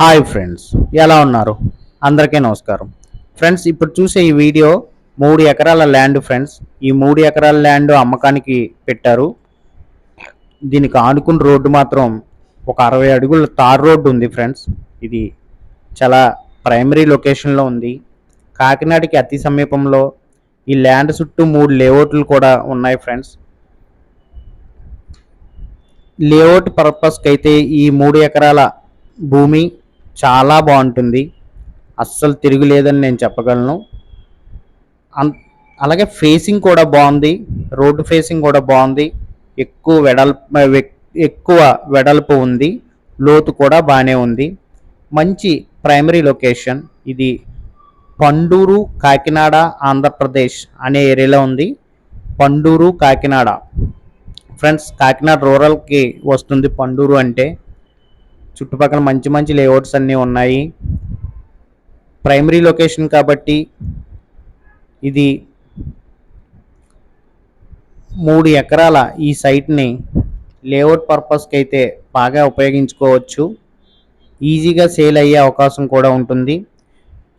Hi friends ఎలా ఉన్నారు? అందరికీ నమస్కారం. ఫ్రెండ్స్ ఇప్పుడు చూసే ఈ వీడియో మూడు ఎకరాల ల్యాండ్ ఫ్రెండ్స్. ఈ మూడు ఎకరాల ల్యాండ్ అమ్మకానికి పెట్టారు. దీనికి ఆనుకున్న రోడ్డు మాత్రం ఒక అరవై అడుగుల తార్ రోడ్డు ఉంది ఫ్రెండ్స్. ఇది చాలా ప్రైమరీ లొకేషన్లో ఉంది. కాకినాడకి అతి సమీపంలో ఈ ల్యాండ్ చుట్టూ మూడు లేఅవుట్లు కూడా ఉన్నాయి ఫ్రెండ్స్. లేఅవుట్ పర్పస్కి అయితే ఈ మూడు ఎకరాల భూమి చాలా బాగుంటుంది. అస్సలు తిరుగులేదని నేను చెప్పగలను. అలాగే ఫేసింగ్ కూడా బాగుంది. రోడ్డు ఫేసింగ్ కూడా బాగుంది. ఎక్కువ వెడల్పు ఎక్కువ వెడల్పు ఉంది. లోతు కూడా బాగానే ఉంది. మంచి ప్రైమరీ లొకేషన్. ఇది పండూరు కాకినాడ ఆంధ్రప్రదేశ్ అనే ఏరియాలో ఉంది. పండూరు కాకినాడ. ఫ్రెండ్స్ కాకినాడ రూరల్కి వస్తుంది పండూరు అంటే చుట్టుపక్కల మంచి మంచి లేఅవుట్స్ అన్నీ ఉన్నాయి. ప్రైమరీ లొకేషన్ కాబట్టి ఇది మూడు ఎకరాల ఈ సైట్ని లేఅవుట్ పర్పస్కి అయితే బాగా ఉపయోగించుకోవచ్చు. ఈజీగా సేల్ అయ్యే అవకాశం కూడా ఉంటుంది.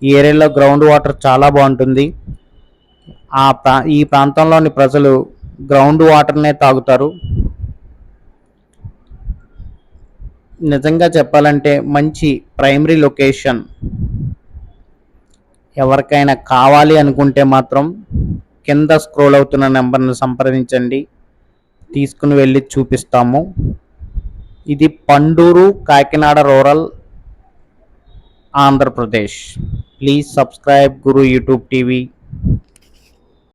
ఈ ఏరియాలో గ్రౌండ్ వాటర్ చాలా బాగుంటుంది. ఆ ప్రా ఈ ప్రాంతంలోని ప్రజలు గ్రౌండ్ వాటర్నే తాగుతారు. నిజంగా చెప్పాలంటే మంచి ప్రైమరీ లొకేషన్ ఎవరికైనా కావాలి అనుకుంటే మాత్రం కింద స్క్రోల్ అవుతున్న నెంబర్ను సంప్రదించండి. తీసుకుని వెళ్ళి చూపిస్తాము. ఇది Panduru Kakinada rural Andhra Pradesh. Please subscribe Guru YouTube TV.